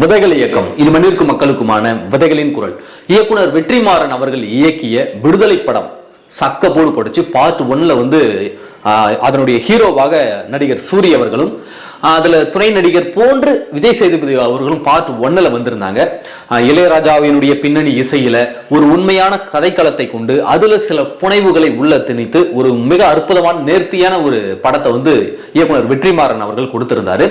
விதைகள் இயக்கம். இது மண்ணிற்கு மக்களுக்குமான விதைகளின் குரல். இயக்குனர் வெற்றிமாறன் அவர்கள் இயக்கிய விடுதலை படம். சக்க போடு படிச்சு பார்ட் ஒன்ல வந்து அதனுடைய ஹீரோவாக நடிகர் சூரிய அவர்களும் அதுல துணை நடிகர் போன்று விஜய் சேதுபதி அவர்களும் பார்ட் ஒன்னில் வந்திருந்தாங்க. இளையராஜாவினுடைய பின்னணி இசையில ஒரு உண்மையான கதைக்களத்தை கொண்டு அதுல சில புனைவுகளை உள்ள திணித்து ஒரு மிக அற்புதமான நேர்த்தியான ஒரு படத்தை வந்து இயக்குனர் வெற்றிமாறன் அவர்கள் கொடுத்திருந்தாரு.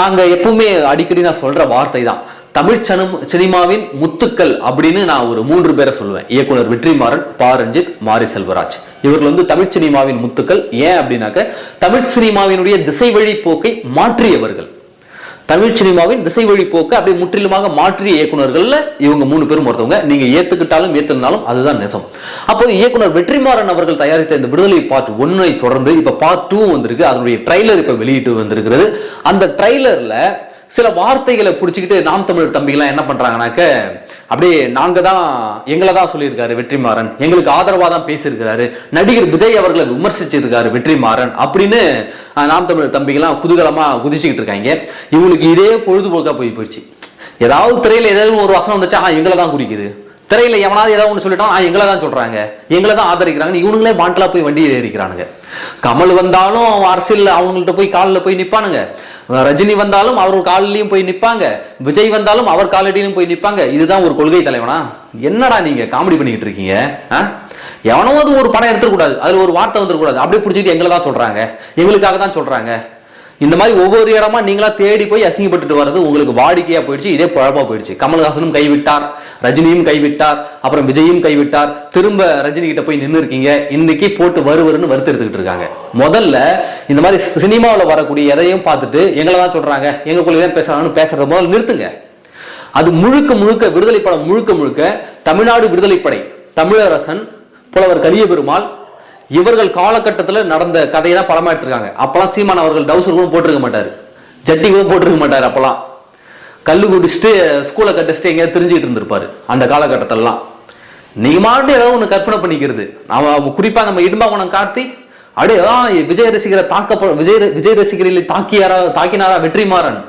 நாங்க எப்பவுமே அடிக்கடி நான் சொல்ற வார்த்தை தான் தமிழ் சனம் சினிமாவின் முத்துக்கள் அப்படின்னு நான் ஒரு மூன்று பேரை சொல்லுவேன். இயக்குனர் வெற்றிமாறன் பா ரஞ்சித் மாரி செல்வராஜ். இவர்கள் வந்து தமிழ் சினிமாவின் முத்துக்கள். ஏன் அப்படின்னாக்க தமிழ் சினிமாவினுடைய திசை வழி போக்கை மாற்றியவர்கள். தமிழ் சினிமாவின் திசை வழி போக்கு அப்படியே முற்றிலுமாக மாற்றிய இயக்குனர்கள்ல இவங்க மூணு பேரும் ஒருத்தவங்க. நீங்க ஏத்துக்கிட்டாலும் ஏத்துனாலும் அதுதான் நெசம். அப்போ இயக்குனர் வெற்றிமாறன் அவர்கள் தயாரித்த இந்த விடுதலை பார்ட் ஒன்னை தொடர்ந்து இப்ப பார்ட் டூ வந்திருக்கு. அதனுடைய ட்ரைலர் இப்ப வெளியிட்டு வந்திருக்கிறது. அந்த ட்ரைலர்ல சில வார்த்தைகளை பிடிச்சிக்கிட்டு நாம் தமிழர் தம்பிகள்லாம் என்ன பண்றாங்கனாக்க அப்படியே நாங்கள் தான் எங்களை தான் சொல்லியிருக்காரு வெற்றிமாறன். எங்களுக்கு ஆதரவாக தான் பேசியிருக்கிறாரு. நடிகர் விஜய் அவர்களை விமர்சிச்சிருக்காரு வெற்றிமாறன் அப்படின்னு நாம் தமிழர் தம்பிகள்லாம் குதூகலமாக குதிச்சுக்கிட்டு இருக்காங்க. இவங்களுக்கு இதே பொழுதுபோக்கா போய் போயிடுச்சு. ஏதாவது திரையில ஏதாவது ஒரு வசனம் வந்துச்சா எங்களை தான் குறிக்குது. திரையில எவனாவது ஏதாவது ஒன்று சொல்லிட்டான் ஆ, எங்களை தான் சொல்றாங்க. எங்களை தான் ஆதரிக்கிறாங்க இவனுங்களே மாண்டலா போய் வண்டியில் ஏறிக்கிறானுங்க. கமல் வந்தாலும் அரசியல் அவங்கள்ட்ட போய் காலில் போய் நிப்பானுங்க. ரஜினி வந்தாலும் அவர் காலிலையும் போய் நிப்பாங்க. விஜய் வந்தாலும் அவர் காலடியிலும் போய் நிப்பாங்க. இதுதான் ஒரு கொள்கை தலைவனா? என்னடா நீங்க காமெடி பண்ணிக்கிட்டு இருக்கீங்க? ஆ? அது ஒரு படம் எடுத்துக்கூடாது அதுல ஒரு வார்த்தை வந்துடக்கூடாது. அப்படியே பிடிச்சிட்டு எங்களை தான் சொல்றாங்க. எங்களுக்காக தான் சொல்றாங்க. இந்த மாதிரி ஒவ்வொரு இடமா நீங்களா தேடி போய் அசிங்கப்பட்டுட்டு வர்றது உங்களுக்கு வாடிக்கையா போயிடுச்சு இதே குழப்பா போயிடுச்சு. கமல்ஹாசனும் கைவிட்டார் ரஜினியும் கைவிட்டார் அப்புறம் விஜயும் கைவிட்டார். திரும்ப ரஜினி கிட்ட போய் நின்று இருக்கீங்க இன்னைக்கு போட்டு வருவருன்னு வறுத்து எடுத்துக்கிட்டு இருக்காங்க. முதல்ல இந்த மாதிரி சினிமாவில் வரக்கூடிய எதையும் பார்த்துட்டு எங்களை தான் சொல்றாங்க எங்களுக்குள்ள தான் பேசுறாங்கன்னு பேசுறத முதல்ல நிறுத்துங்க. அது முழுக்க முழுக்க விடுதலை படம் முழுக்க முழுக்க தமிழ்நாடு விடுதலைப்படை தமிழரசன் புலவர் கலிய பெருமாள் இவர்கள் காலகட்டத்தில் நடந்த கதையை தான் படமா எடுத்திருக்காங்க. அப்பெல்லாம் சீமான் அவர்கள் டவுசர் கூட போட்டிருக்க மாட்டார். ஜட்டி கூட போட்டிருக்க மாட்டார் அப்பெல்லாம். கல்லு குடிச்சிட்டு ஸ்கூலை கட்டிச்சுட்டு எங்கேயாவது தெரிஞ்சுக்கிட்டு இருந்திருப்பாரு அந்த காலகட்டத்திலலாம். நீங்க மாட்டு ஏதாவது ஒன்று கற்பனை பண்ணிக்கிறது. அவன் குறிப்பாக நம்ம இடும்பாவனம் கார்த்தி அப்படியே அதான் விஜய் ரசிகரை தாக்க விஜய் ர- விஜய் ரசிகர்களை தாக்கியாரா தாக்கினாரா வெற்றிமாறன்.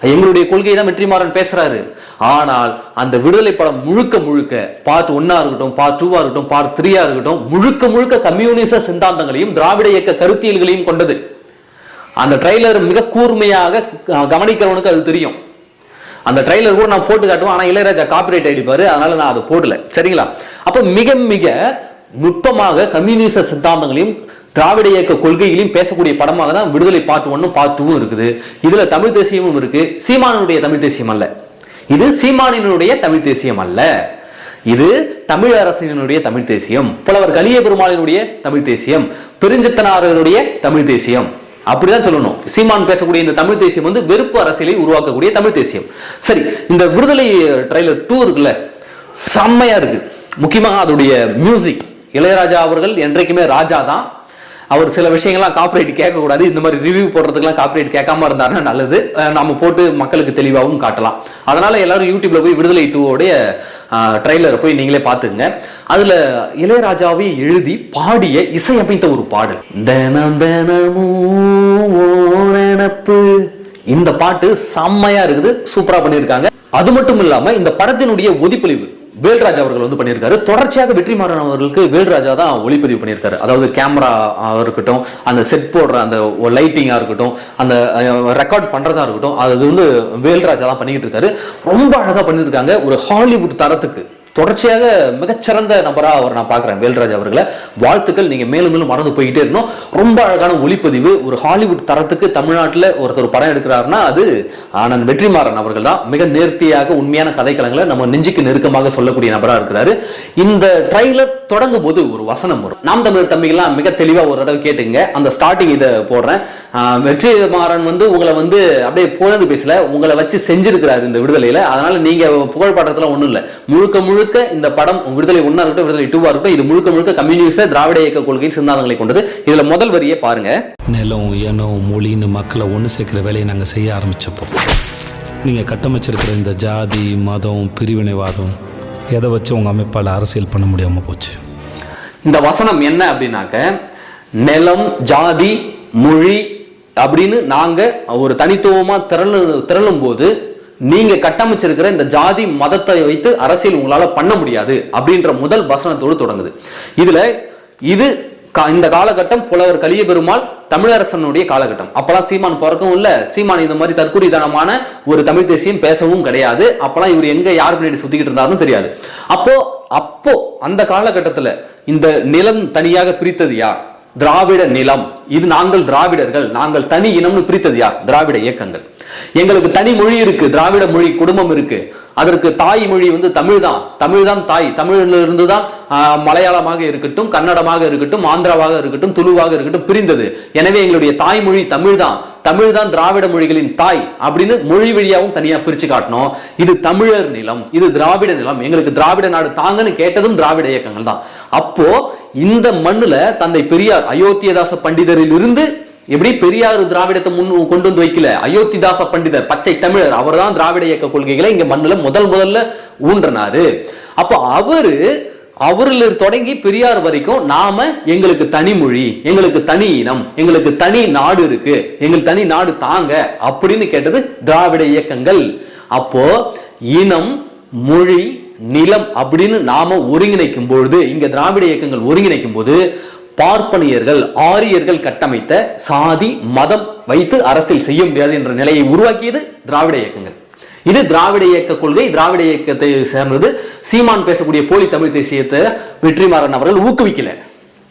எங்களுடைய கொள்கை தான் வெற்றிமாறன் பேசுறாரு. ஆனால் அந்த விடுதலை படம் முழுக்க முழுக்க பார்ட் ஒன்னா இருக்கட்டும் பார்ட் டூவா இருக்கட்டும் பார்ட் த்ரீயா இருக்கட்டும் முழுக்க முழுக்க கம்யூனிச சித்தாந்தங்களையும் திராவிட இயக்க கருத்தியல்களையும் கொண்டது. அந்த ட்ரைலர் மிக கூர்மையாக கவனிக்கிறவனுக்கு அது தெரியும். அந்த ட்ரெய்லர் கூட நான் போட்டு காட்டுவேன் ஆனால் இளையராஜா காப்பிரைட் அடிப்பாரு அதனால நான் அதை போடல. சரிங்களா? அப்ப மிக மிக நுட்பமாக கம்யூனிச சித்தாந்தங்களையும் திராவிட இயக்க கொள்கைகளையும் பேசக்கூடிய படமாக தான் விடுதலை பார்ட் ஒன்னும் பார்ட் டூவும் இருக்குது. இதுல தமிழ் தேசியமும் இருக்கு. சீமானுடைய தமிழ் தேசியம் அல்ல. இது சீமானினுடைய தமிழ் தேசியம் அல்ல. இது தமிழ் அரசினுடைய தமிழ் தேசியம். புலவர் கலிய பெருமாளினுடைய தமிழ் தேசியம். பெருஞ்சித்தனாரனுடைய தமிழ் தேசியம். அப்படிதான் சொல்லணும். சீமான் பேசக்கூடிய இந்த தமிழ் தேசியம் வந்து வெறுப்பு அரசியலை உருவாக்கக்கூடிய தமிழ் தேசியம். சரி இந்த விடுதலை ட்ரைலர் டூ இருக்குல்ல செம்மையா இருக்கு. முக்கியமாக அதோடைய மியூசிக் இளையராஜா அவர்கள் என்றைக்குமே ராஜா தான். அவர் சில விஷயங்கள்லாம் காப்பரேட் கேட்கக்கூடாது. இந்த மாதிரி ரிவ்யூ போடுறதுக்கெல்லாம் காப்பரேட் கேட்காம இருந்தாருன்னா நல்லது. நம்ம போட்டு மக்களுக்கு தெளிவாகவும் காட்டலாம். அதனால எல்லாரும் யூடியூப்ல போய் விடுதலை டூவோடைய ட்ரைலரை போய் நீங்களே பார்த்துக்குங்க. அதுல இளையராஜாவே எழுதி பாடிய இசையமைத்த ஒரு பாடல். தினம் தினமும் நினப்பு இந்த பாட்டு செம்மையா இருக்குது. சூப்பரா பண்ணியிருக்காங்க. அது மட்டும் இல்லாம இந்த படத்தினுடைய ஒதிப்பொழிவு வேல்ராஜ் அவர்கள் வந்து பண்ணியிருக்காரு. தொடர்ச்சியாக வெற்றிமாறன் அவர்களுக்கு வேல்ராஜா தான் ஒளிப்பதிவு பண்ணியிருக்காரு. அதாவது கேமரா இருக்கட்டும் அந்த செட் போடுற அந்த லைட்டிங்காக இருக்கட்டும் அந்த ரெக்கார்ட் பண்ணுறதா இருக்கட்டும் அது வந்து வேல்ராஜா தான் பண்ணிக்கிட்டு இருக்காரு. ரொம்ப அழகாக பண்ணியிருக்காங்க. ஒரு ஹாலிவுட் தரத்துக்கு. தொடர்ச்சியாக மிகச்சிறந்த நபராக அவர் நான் பார்க்குறேன் வேல்ராஜ் அவர்களை. வாழ்த்துக்கள். நீங்கள் மேலும் மேலும் மறந்து போய்கிட்டே இருந்தோம். ரொம்ப அழகான ஒளிப்பதிவு. ஒரு ஹாலிவுட் தரத்துக்கு தமிழ்நாட்டில் ஒருத்தர் படம் எடுக்கிறாருன்னா அது ஆனந்த் வெற்றிமாறன் அவர்கள் தான். மிக நேர்த்தியாக உண்மையான கதைக்களங்களை நம்ம நெஞ்சுக்கு நெருக்கமாக சொல்லக்கூடிய நபராக இருக்கிறாரு. இந்த ட்ரைலர் தொடங்கும் போது ஒரு வசனம் வரும். நாம் தமிழர் தம்பிகள்லாம் மிக தெளிவாக ஒரு தடவை கேட்டுங்க அந்த ஸ்டார்டிங் இதை போடுறேன். வெற்றிமாறன் வந்து உங்களை வந்து அப்படியே புகழ்ந்து பேசல உங்களை வச்சு செஞ்சிருக்கிறாரு இந்த விடுதலையில. அதனால நீங்க புகழ் பாடுறதுல ஒண்ணும் இல்ல. முழுக்க முழுக்க இந்த படம் விடுதலை ஒன்னா இருக்கட்டும் விடுதலை டூவா இருக்கட்டும் இது முழுக்க முழுக்க கம்யூனிஸ்ட திராவிட இயக்க கொள்கை சிந்தாந்தங்களை கொண்டது. இதுல முதல் வரியை பாருங்க. நிலம் இனம் மொழின்னு மக்களை ஒன்று சேர்க்குற வேலையை நாங்கள் செய்ய ஆரம்பித்தப்போ நீங்கள் கட்டமைச்சிருக்கிற இந்த ஜாதி மதம் பிரிவினைவாதம் எதை வச்சு உங்கள் அமைப்பால் அரசியல் பண்ண முடியாமல் போச்சு? இந்த வசனம் என்ன அப்படின்னாக்க நிலம் ஜாதி மொழி அப்படின்னு நாங்க ஒரு தனித்துவமா திரளு திரளும் போது நீங்க கட்டமைச்சிருக்கிற இந்த ஜாதி மதத்தை வைத்து அரசியல் உங்களால பண்ண முடியாது அப்படின்ற முதல் வசனத்தோடு தொடங்குது. இதுல இது இந்த காலகட்டம் புலவர் கலிய பெருமாள் தமிழரசனுடைய காலகட்டம். அப்பெல்லாம் சீமான் பிறக்கவும் இல்ல. சீமான் இந்த மாதிரி தற்குறிதனமான ஒரு தமிழ் தேசியம் பேசவும் கிடையாது. அப்பெல்லாம் இவர் எங்க யார் பின்னாடி சுத்திக்கிட்டு இருந்தாருன்னு தெரியாது. அப்போ அப்போ அந்த காலகட்டத்துல இந்த நிலம் தனியாக பிரித்தது யார்? திராவிட நிலம். இது நாங்கள் திராவிடர்கள் நாங்கள் தனி இனம்னு பிரித்தது யார்? திராவிட இயக்கங்கள். எங்களுக்கு தனி மொழி இருக்கு திராவிட மொழி குடும்பம் இருக்கு. அதற்கு தாய் மொழி வந்து தமிழ் தான். தமிழ் தான் தாய். தமிழிலிருந்து தான் ஆஹ், மலையாளமாக இருக்கட்டும் கன்னடமாக இருக்கட்டும் ஆந்திராவாக இருக்கட்டும் துளுவாக இருக்கட்டும் பிரிந்தது. எனவே எங்களுடைய தாய்மொழி தமிழ் தான். தமிழ் தான் திராவிட மொழிகளின் தாய் அப்படின்னு மொழி வழியாவும் தனியா பிரிச்சு காட்டணும். இது தமிழர் நிலம் இது திராவிட நிலம். எங்களுக்கு திராவிட நாடு தாங்கன்னு கேட்டதும் திராவிட இயக்கங்கள் தான். அப்போ இந்த மண்ணுல தந்தை பெரியார் அயோத்தியதாச பண்டிதரில் இருந்து எப்படி பெரியார் திராவிடத்தை முன் கொண்டு வந்து வைக்கல? அயோத்திதாச பண்டிதர் பச்சை தமிழர் அவர்தான் திராவிட இயக்க கொள்கைகளை இங்க மண்ணுல முதல் முதல்ல ஊன்றினாரு. அப்போ அவரு அவரில் தொடங்கி பெரியார் வரைக்கும் நாம எங்களுக்கு தனி மொழி எங்களுக்கு தனி இனம் எங்களுக்கு தனி நாடு இருக்கு எங்களுக்கு தனி நாடு தாங்க அப்படின்னு கேட்டது திராவிட இயக்கங்கள். அப்போ இனம் மொழி நிலம் அப்படின்னு நாம ஒருங்கிணைக்கும் பொழுது இங்க திராவிட இயக்கங்கள் ஒருங்கிணைக்கும் போது பார்ப்பனியர்கள் ஆரியர்கள் கட்டமைத்த சாதி மதம் வைத்து அரசியல் செய்ய முடியாது என்ற நிலையை உருவாக்கியது திராவிட இயக்கங்கள். இது திராவிட இயக்க கொள்கை திராவிட இயக்கத்தை சேர்ந்தது சீமான் பேசக்கூடிய போலி தமிழ் தேசியத்தை வெற்றிமாறன் அவர்கள் ஊக்குவிக்கல.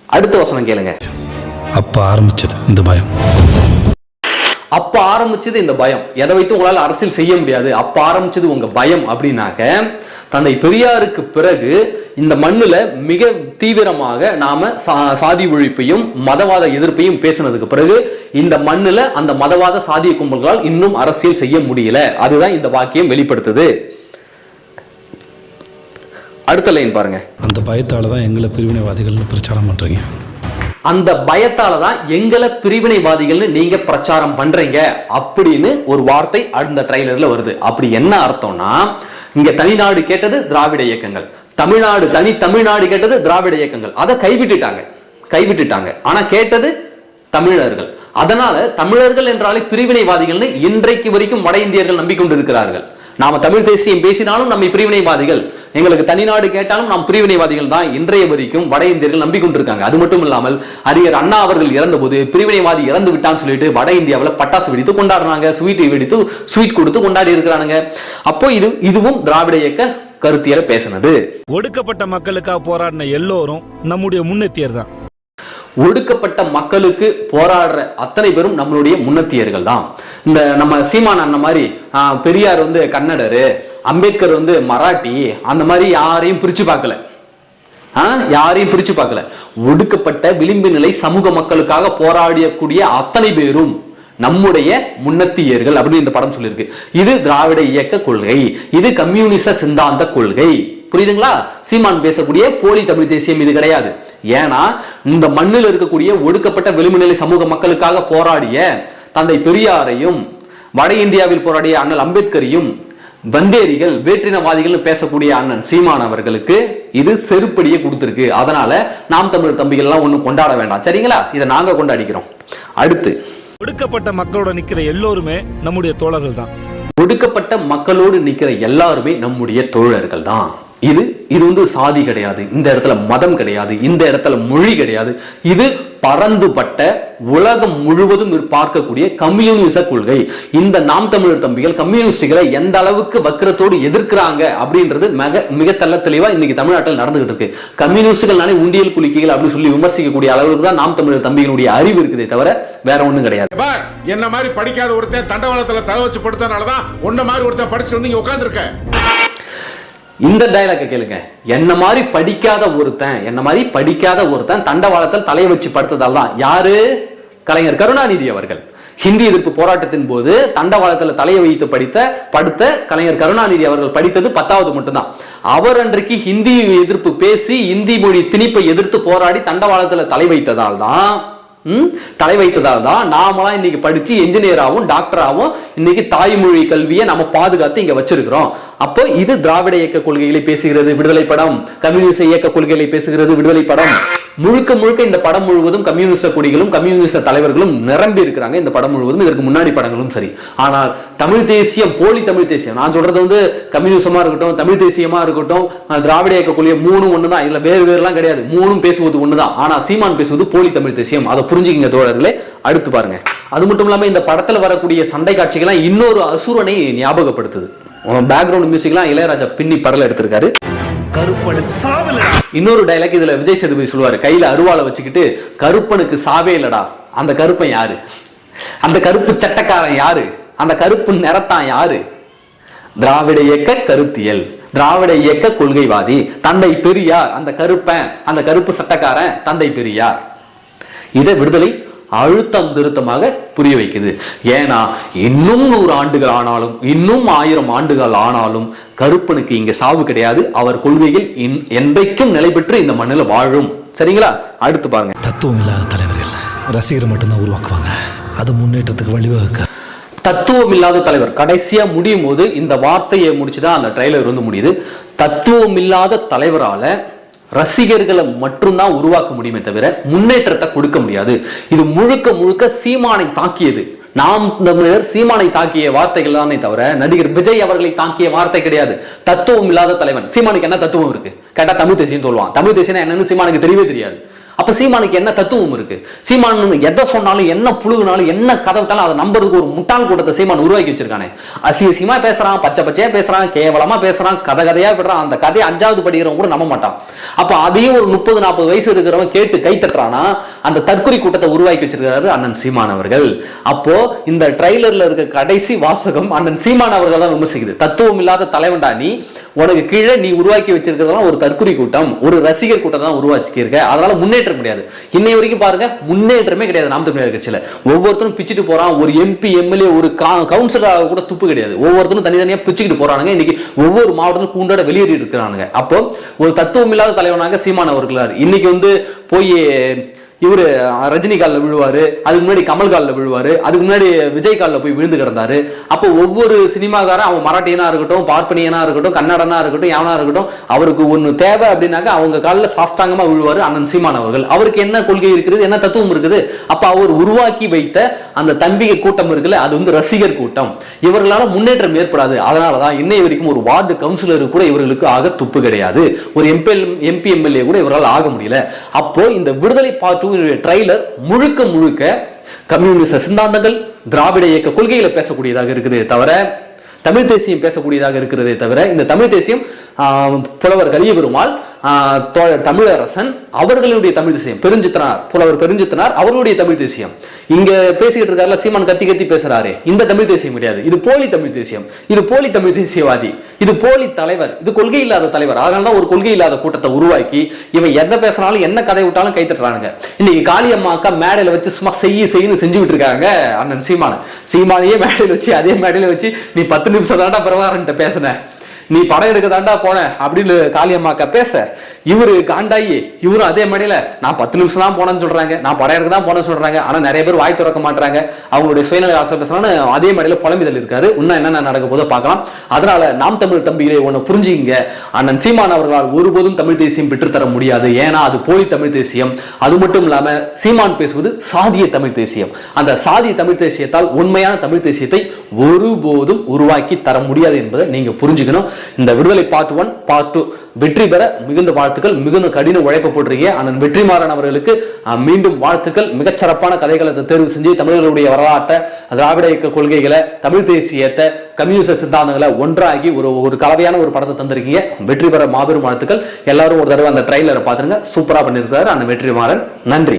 அடுத்த வசனம் கேளுங்க. அப்போ ஆரம்பிச்சது இந்த பயம். அப்ப ஆரம்பிச்சது இந்த பயம். எதை வைத்து உங்களால அரசியல் செய்ய முடியாது? அப்ப ஆரம்பிச்சது உங்க பயம் அப்படின்னாக்க தந்தை பெரியாருக்கு பிறகு இந்த மண்ணுல மிக தீவிரமாக நாம சா- சாதி ஒழிப்பையும் மதவாத எதிர்ப்பையும் பேசினதுக்கு பிறகு இந்த மண்ணுல அந்த மதவாத சாதிய கும்பல்களால் இன்னும் அரசியல் செய்ய முடியல. அதுதான் இந்த வாக்கியம் வெளிப்படுத்துது. அடுத்த லைன் பாருங்க. அந்த பயத்தால தான் எங்களை பிரிவினைவாதிகள்னு பிரச்சாரம் பண்ணுறீங்க அந்த பயத்தால தான் எங்களை பிரிவினைவாதிகள்னு நீங்க பிரச்சாரம் பண்றீங்க. அப்படின்னு ஒரு வார்த்தை அந்த ட்ரைலர்ல வருது. அப்படி என்ன அர்த்தம்னா இங்க தனிநாடு கேட்டது திராவிட இயக்கங்கள். தமிழ்நாடு தனி தமிழ்நாடு கேட்டது திராவிட இயக்கங்கள். அதை கைவிட்டுட்டாங்க. கைவிட்டுட்டாங்க. ஆனா கேட்டது தமிழர்கள். அதனால தமிழர்கள் என்றாலே பிரிவினைவாதிகள்னு இன்றைக்கு வரைக்கும் வட இந்தியர்கள் நம்பிக்கொண்டிருக்கிறார்கள். நாம தமிழ் தேசியம் பேசினாலும் நம்மை பிரிவினைவாதிகள் எங்களுக்கு தனிநாடு கேட்டாலும் நாம் பிரிவினைவாதிகள் தான் இன்றைய வரைக்கும் வட இந்தியர்கள் நம்பிக்கொண்டிருக்காங்க. அது மட்டும் இல்லாமல் அறிஞர் அண்ணா அவர்கள் இறந்தபோது பிரிவினைவாதி இறந்து விட்டான்னு சொல்லிட்டு வட இந்தியாவுல பட்டாசு வெடித்து கொண்டாடுறாங்க. ஸ்வீட் வெடித்து ஸ்வீட் கொடுத்து கொண்டாடி இருக்கிறானுங்க. அப்போ இது இதுவும் திராவிட இயக்க கருத்தியலை பேசினது. ஒடுக்கப்பட்ட மக்களுக்காக போராடின எல்லோரும் நம்முடைய முன்னெத்தியர் தான். ஒடுக்கப்பட்ட மக்களுக்கு போராடுற அத்தனை பேரும் நம்மளுடைய முன்னத்தியர்கள் தான். இந்த நம்ம சீமான் அண்ணன் மாதிரி பெரியார் வந்து கன்னடரு அம்பேத்கர் வந்து மராட்டி அந்த மாதிரி யாரையும் பிரிச்சு பார்க்கல. ஆ, யாரையும் பிரிச்சு பார்க்கல. ஒடுக்கப்பட்ட விளிம்பு நிலை சமூக மக்களுக்காக போராடியக்கூடிய அத்தனை பேரும் நம்முடைய முன்னத்தியர்கள் அப்படின்னு இந்த படம் சொல்லியிருக்கு. இது திராவிட இயக்க கொள்கை. இது கம்யூனிச சிந்தாந்த கொள்கை. புரியுதுங்களா? சீமான் பேசக்கூடிய போலி தமிழ் தேசியம் இது கிடையாது. ஏன்னா இந்த மண்ணில் இருக்கக்கூடிய ஒடுக்கப்பட்ட விளிம்பு நிலை சமூக மக்களுக்காக போராடிய தந்தை பெரியாரையும் வட இந்தியாவில் போராடிய அண்ணல் அம்பேத்கரையும் வந்தேரிகள் வேற்றினவாதிகள்னு பேசக்கூடிய அண்ணன் சீமான் அவர்களுக்கு இது செருப்படியே கொடுத்திருக்கு. அதனால நாம் தமிழர் தம்பிகள் எல்லாம் ஒண்ணும் கொண்டாட வேண்டாம். சரிங்களா? இதை நாங்க கொண்டாடிக்கிறோம். அடுத்து. ஒடுக்கப்பட்ட மக்களோட நிக்கிற எல்லோருமே நம்முடைய தோழர்கள் தான். ஒடுக்கப்பட்ட மக்களோடு நிக்கிற எல்லாருமே நம்முடைய தோழர்கள் தான். இது இது வந்து சாதி கிடையாது. இந்த இடத்துல மதம் கிடையாது. இந்த இடத்துல மொழி கிடையாது. இது பரந்துபட்ட உலகம் முழுவதும் பார்க்கக்கூடிய கம்யூனிச கொள்கை. இந்த நாம் தமிழர் தம்பிகள் கம்யூனிஸ்டுகளை எந்த அளவுக்கு வக்கிரத்தோடு எதிர்க்கிறாங்க அப்படின்றது மிக மிக தள்ள தெளிவா இன்னைக்கு தமிழ்நாட்டில் நடந்துகிட்டு இருக்கு. கம்யூனிஸ்டுகள்னாலே உண்டியல் குலுக்கிகள் அப்படின்னு சொல்லி விமர்சிக்கக்கூடிய அளவுக்கு தான் நாம் தமிழர் தம்பிகளுடைய அறிவு இருக்குதே தவிர வேற ஒண்ணும் கிடையாது. என்ன மாதிரி படிக்காத ஒருத்தன் தண்டவாளத்துல தலை வச்சு படுத்தனாலதான் ஒன்ன மாதிரி ஒருத்தன் படிச்சுட்டு வந்து இங்க உட்காந்துருக்க இந்த டைலாக கேளுங்க. என்ன மாதிரி படிக்காத ஒருத்தன் என்ன மாதிரி படிக்காத ஒருத்தன் தண்டவாளத்தில் தலையை வச்சு படுத்ததால் தான். யாரு? கலைஞர் கருணாநிதி அவர்கள். ஹிந்தி எதிர்ப்பு போராட்டத்தின் போது தண்டவாளத்துல தலையை வைத்து படித்த படுத்த கலைஞர் கருணாநிதி அவர்கள் படித்தது பத்தாவது மட்டும்தான். அவர் அன்றைக்கு ஹிந்தி எதிர்ப்பு பேசி இந்தி மொழி திணிப்பை எதிர்த்து போராடி தண்டவாளத்துல தலை வைத்ததால் தான் தலை வைத்ததால் தான் நாமெல்லாம் இன்னைக்கு படிச்சு என்ஜினியராகவும் டாக்டராகவும் இன்னைக்கு தாய்மொழி கல்வியை நம்ம பாதுகாத்து இங்க வச்சிருக்கிறோம். அப்போ இது திராவிட இயக்க கொள்கைகளை பேசுகிறது விடுதலை படம் கம்யூனிச இயக்க கொள்கைகளை பேசுகிறது விடுதலை படம். முழுக்க முழுக்க இந்த படம் முழுவதும் கம்யூனிஸ்ட கொடிகளும் கம்யூனிஸ்ட தலைவர்களும் நிரம்பி இருக்கிறாங்க. இந்த படம் முழுவதும் இதற்கு முன்னாடி படங்களும் சரி. ஆனால் தமிழ் தேசியம் போலி தமிழ் தேசியம் நான் சொல்றது வந்து கம்யூனிசமா இருக்கட்டும் தமிழ் தேசியமா இருக்கட்டும் திராவிட இயக்க கொள்கை மூணும் ஒண்ணுதான். இல்ல வேறு வேறுலாம் கிடையாது. மூணும் பேசுவது ஒண்ணுதான். ஆனா சீமான் பேசுவது போலி தமிழ் தேசியம். அதை புரிஞ்சுக்கிங்க தோழர்களே அடுத்து பாருங்க. அது மட்டும் இல்லாம இந்த படத்துல வரக்கூடிய சண்டை காட்சிகள்லாம் இன்னொரு அசுரனை ஞாபகப்படுத்துது. பேக்ரவுண்ட் மியூசிக்லாம் இளையராஜா பின்னி படல எடுத்திருக்காரு. கருப்பனுக்கு சாவல இன்னொரு டைலாக் இதுல விஜய் சேதுபதி சொல்லுவாரு கையில அருவாளை வச்சுக்கிட்டு கருப்பனுக்கு சாவே இல்லடா. அந்த கருப்பன் யாரு? அந்த கருப்பு சட்டக்காரன் யாரு? அந்த கருப்பு நிறத்தான் யாரு? திராவிட இயக்க கருத்தியல் திராவிட இயக்க கொள்கைவாதி தந்தை பெரியார் அந்த கருப்பன் அந்த கருப்பு சட்டக்காரன் தந்தை பெரியார். இதை விடுதலை அழுத்தம் திருத்தமாக புரிய வைக்குது. ஏன்னா இன்னும் நூறு ஆண்டுகள் ஆனாலும் இன்னும் ஆயிரம் ஆண்டுகள் ஆனாலும் கருப்பனுக்கு இங்க சாவு கிடையாது. அவர் கொள்கையில் என்றைக்கும் நிலை பெற்று இந்த மண்ணில் வாழும். சரிங்களா? அடுத்து பாருங்க. தத்துவம் இல்லாத தலைவர்கள் ரசிகர் மட்டும்தான் உருவாக்குவாங்க. அது முன்னேற்றத்துக்கு வழிவகுக்க. தத்துவம் இல்லாத தலைவர். கடைசியா முடியும் போது இந்த வார்த்தையை முடிச்சுதான் அந்த ட்ரைலர் வந்து முடியுது. தத்துவம் இல்லாத தலைவரால ரசிகர்களை மட்டும்தான் உருவாக்க முடியுமே தவிர முன்னேற்றத்தை கொடுக்க முடியாது. இது முழுக்க முழுக்க சீமானை தாக்கியது. நாம் தமிழர் சீமானை தாக்கிய வார்த்தைகள் தானே தவிர நடிகர் விஜய் அவர்களை தாக்கிய வார்த்தை கிடையாது. தத்துவம் இல்லாத தலைவன். சீமானுக்கு என்ன தத்துவம் இருக்கு? கேட்டா தமிழ் தேசியம் சொல்லுவான். தமிழ் தேசியம் என்னன்னு சீமானுக்கு தெரியவே தெரியாது. அப்ப சீமானுக்கு என்ன தத்துவம் இருக்கு? சீமான் எதை சொன்னாலும் என்ன புழுகுனாலும் என்ன கதவிட்டாலும் அதை நம்புறதுக்கு ஒரு முட்டாள் கூட்டத்தை சீமான் உருவாக்கி வச்சிருக்கானே. அசியசியமா பேசுறான் பச்சை பச்சையா பேசுறான் கேவலமா பேசுறான் கதை கதையா விடுறான் அந்த கதையை அஞ்சாவது படிக்கிறவங்க கூட நம்ப மாட்டான். அப்ப அதையும் ஒரு முப்பது நாற்பது வயசு இருக்கிறவன் கேட்டு கை தட்டுறானா? அந்த தற்கொலை கூட்டத்தை உருவாக்கி வச்சிருக்கிறாரு அண்ணன் சீமான் அவர்கள். அப்போ இந்த ட்ரைலர்ல இருக்க கடைசி வாசகம் அண்ணன் சீமான் அவர்கள் தான் விமர்சிக்குது. தத்துவம் இல்லாத தலைவன்டா நீ. உனக்கு கீழே நீ உருவாக்கி வச்சிருக்கிறதெல்லாம் ஒரு தற்குறி கூட்டம் ஒரு ரசிகர் கூட்டம் தான் உருவாக்கியிருக்க. அதனால முன்னேற்றம் கிடையாது. இன்னை வரைக்கும் பாருங்க முன்னேற்றமே கிடையாது நாம் தமிழர் கட்சியில. ஒவ்வொருத்தரும் பிச்சுட்டு போறான் ஒரு எம்பி எம்எல்ஏ ஒரு கவுன்சிலராக கூட துப்பு கிடையாது. ஒவ்வொருத்தரும் தனித்தனியாக பிச்சுக்கிட்டு போறானுங்க. இன்னைக்கு ஒவ்வொரு மாவட்டத்திலும் கூண்டோட வெளியேறி இருக்கிறானுங்க அப்போ ஒரு தத்துவம் இல்லாத தலைவனாக சீமான் அவர்களார் இன்னைக்கு வந்து போய் இவர் ரஜினி காலில் விழுவாரு அதுக்கு முன்னாடி கமல் காலில் விழுவார் அதுக்கு முன்னாடி விஜய் காலில் போய் விழுந்து கிடந்தார். அப்போ ஒவ்வொரு சினிமாக்காரன் அவன் மராட்டியனா இருக்கட்டும் பார்ப்பனியனாக இருக்கட்டும் கன்னடனா இருக்கட்டும் யானாக இருக்கட்டும் அவருக்கு ஒன்று தேவை அப்படின்னாக்க அவங்க காலில் சாஸ்தாங்கமாக விழுவார் அண்ணன் சீமான் அவர்கள். அவருக்கு என்ன கொள்கை இருக்குது என்ன தத்துவம் இருக்குது அப்போ அவர் உருவாக்கி வைத்த அந்த தம்பிகை கூட்டம் இருக்குல்ல அது வந்து ரசிகர் கூட்டம். இவர்களால் முன்னேற்றம் ஏற்படாது. அதனாலதான் இன்னை வரைக்கும் ஒரு வார்டு கவுன்சிலர் கூட இவர்களுக்கு ஆக துப்பு கிடையாது. ஒரு எம்பி எம்பி எம்எல்ஏ கூட இவரால் ஆக முடியல. அப்போ இந்த விடுதலை பார்த்து டூவினுடைய ட்ரைலர் முழுக்க முழுக்க கம்யூனிஸ்ட சிந்தாந்தங்கள் திராவிட இயக்க கொள்கைகளை பேசக்கூடியதாக இருக்குது தவிர தமிழ் தேசியம் பேசக்கூடியதாக இருக்கிறதே தவிர இந்த தமிழ் தேசியம் புலவர் கலிய பெருமாள் தமிழரசன் அவர்களுடைய தமிழ் தேசியம். பெருஞ்சித்தனார் புலவர் பெருஞ்சித்தனார் அவருடைய தமிழ் தேசியம். இங்க பேசிக்கிட்டு இருக்காருல சீமான் கத்தி கத்தி பேசுறாரு. இந்த தமிழ் தேசியம் கிடையாது. இது போலி தமிழ் தேசியம். இது போலி தமிழ் தேசியவாதி. இது போலி தலைவர். இது கொள்கை இல்லாத தலைவர். அதனால தான் ஒரு கொள்கை இல்லாத கூட்டத்தை உருவாக்கி இவன் எதை பேசினாலும் என்ன கதை விட்டாலும் கை தட்டுறானுங்க. இன்னைக்கு காளியம்மா அக்கா மேடையில வச்சு சும்மா செய்ய செய்யு செஞ்சு விட்டுருக்காங்க அண்ணன் சீமான. சீமானையே மேடையில வச்சு அதே மேடையில வச்சு நீ பத்து நிமிஷம் தாண்டா பிரபாகரன்ட்ட பேசுன. நீ படம் எடுக்க தாண்டா போன? அப்படின்னு காளியம்மாக்கா பேச. இவரு காண்டாயி இவரும் அதே மேடையில நான் பத்து நிமிஷம் தான் போனேன்னு சொல்றாங்க. நான் படம் எடுக்க தான் போனேன்னு சொல்றாங்க. ஆனா நிறைய பேர் வாய் திறக்க மாட்டாங்க அவங்களுடைய சுயநல ஆசை பேசணும்னு அதே மேடையில புலம்பிதல் இருக்காரு இன்னும் என்னென்ன நடக்க போதோ பார்க்கலாம். அதனால நாம் தமிழ் தம்பிகளை ஒன்று புரிஞ்சுங்க அண்ணன் சீமான் அவர்களால் ஒருபோதும் தமிழ் தேசியம் பெற்றுத்தர முடியாது. ஏன்னா அது போலி தமிழ் தேசியம். அது மட்டும் இல்லாம சீமான் பேசுவது சாதிய தமிழ் தேசியம். அந்த சாதிய தமிழ் தேசியத்தால் உண்மையான தமிழ் தேசியத்தை ஒருபோதும் உருவாக்கி தர முடியாது என்பதை நீங்க புரிஞ்சுக்கணும். இந்த விடுதலை பார்ட் ஒன் பார்ட் டூ வெற்றி பெற மிகுந்த வாழ்த்துக்கள் மிகுந்த கடின உழைப்பு போட்டிருக்கீங்க. அண்ணன் வெற்றிமாறன் அவர்களுக்கு மீண்டும் வாழ்த்துக்கள். மிகச்சிறப்பான கதைகளை தேர்வு செஞ்சு தமிழர்களுடைய வரலாற்றை திராவிட இயக்க கொள்கைகளை தமிழ் தேசியத்தை கம்யூனிஸ்ட் சித்தாந்தங்களை ஒன்றாகி ஒரு ஒரு கலவையான ஒரு படத்தை தந்திருக்கீங்க. வெற்றி பெற மாபெரும் வாழ்த்துக்கள். எல்லாரும் ஒரு தடவை அந்த ட்ரெயிலரை பார்த்துருங்க. சூப்பராக பண்ணியிருக்காரு அந்த வெற்றிமாறன். நன்றி.